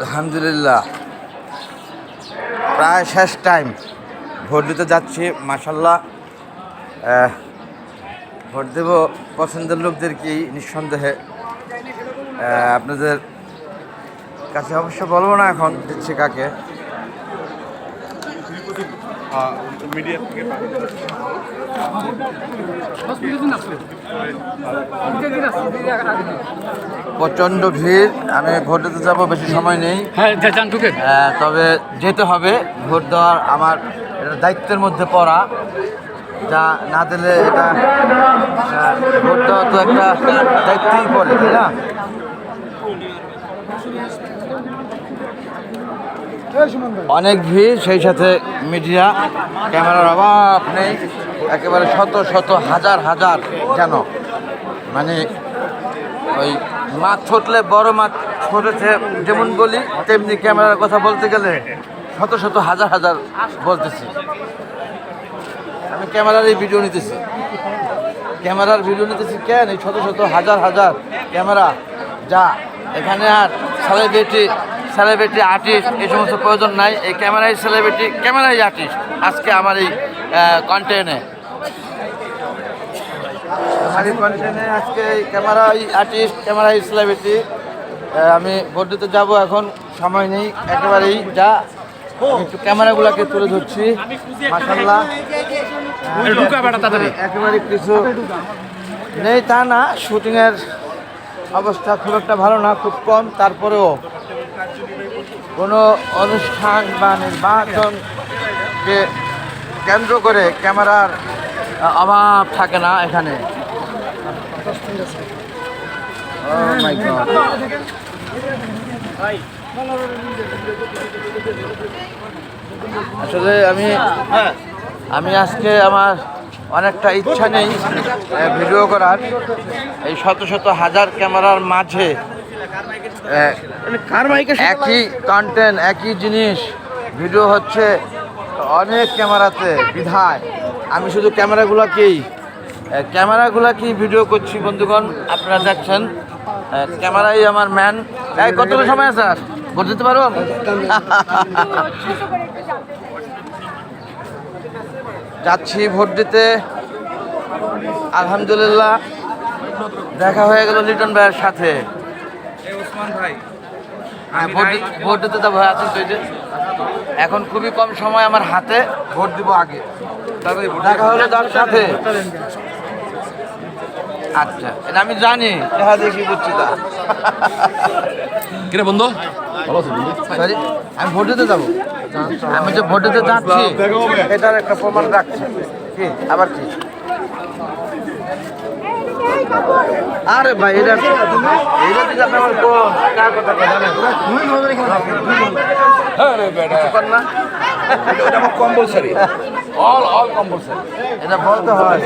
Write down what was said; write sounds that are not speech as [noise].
আলহামদুলিল্লাহ। প্রায় শেষ টাইম ভোট দিতে যাচ্ছি মাসাল্লাহ ভোট দেব পছন্দের লোকদেরকেই নিঃসন্দেহে? আপনাদের কাছে অবশ্য বলব না এখন দিচ্ছে কাকে। মিডিয়া থেকে প্রচণ্ড ভিড় আমি ভোট দিতে যাব বেশি সময় নেই। হ্যাঁ তবে যেতে হবে ভোট দেওয়ার আমার এটা দায়িত্বের মধ্যে পড়া। যা না দিলে এটা ভোট দেওয়া তো একটা দায়িত্বই পড়ে তাই না? অনেক ভিড়, সেই সাথে মিডিয়া, ক্যামেরার অভাব নেই। একেবারে শত শত হাজার হাজার যেন মানে ওই মাছ ছুটলে বড় মাছ ছুটেছে, যেমন বলি, তেমনি ক্যামেরার কথা বলতে গেলে শত শত হাজার হাজার বলতেছি। আমি ক্যামেরার এই ভিডিও নিতেছি। ক্যামেরার ভিডিও নিতেছি কেন? এই শত শত হাজার হাজার ক্যামেরা, যা এখানে আর সেলিব্রিটি সেলিব্রিটি আর্টিস্ট এই সমস্ত প্রয়োজন নাই। এই ক্যামেরাই সেলিব্রিটি ক্যামেরাই আর্টিস্ট আজকে আমার এই কন্টেন্টে আমার এই কন্টেন্টে আজকে এই ক্যামেরাই আর্টিস্ট ক্যামেরাই সেলিব্রিটি আমি দিতে যাব এখন সময় নেই একেবারেই যা। একটু ক্যামেরাগুলোকে তুলে ধরছি মাসাল্লাহ একেবারে কিছু নেই তা না শুটিংয়ের অবস্থা খুব একটা ভালো না, খুব কম তারপরেও কোনো অনুষ্ঠান বা নির্বাচনকে কেন্দ্র করে ক্যামেরার অভাব থাকে না এখানে Oh. আসলে আমি আমি আজকে আমার অনেকটা ইচ্ছা নেই ভিডিও করার। এই শত শত হাজার ক্যামেরার মাঝে একই কন্টেন্ট একই জিনিস ভিডিও হচ্ছে অনেক ক্যামেরাতে বিধায়। আমি শুধু ক্যামেরাগুলোকেই ক্যামেরাগুলোকেই ভিডিও করছি বন্ধুগণ আপনারা দেখছেন। ক্যামেরাই আমার ম্যান কতটা সময় আছে? আর ভোট দিতে পারব? [laughs] [laughs] যাচ্ছি ভোট দিতে। আলহামদুলিল্লাহ দেখা হয়ে গেল লিটন ভাইয়ের সাথে। ওসমান হ্যাঁ, ভোট দিতে তো ভয় আছেন তো। এখন খুবই কম সময় আমার হাতে। ভোট দিব আগে। দেখা হলো তার সাথে। আচ্ছা এটা আমি জানি দেখা কি করছি তা। কিরে বন্ধু? আমি ভোট দিতে যাব। আমি যে ভোট দিতে যাচ্ছি এটার একটা প্রমাণ রাখছি কি আবার কি আরে ভাই এটা এটা আপনি আমার কার কথা জানেন কর না এটা আমার কম্পালসারি অল অল কম্পালসারি এটা বলতে হয়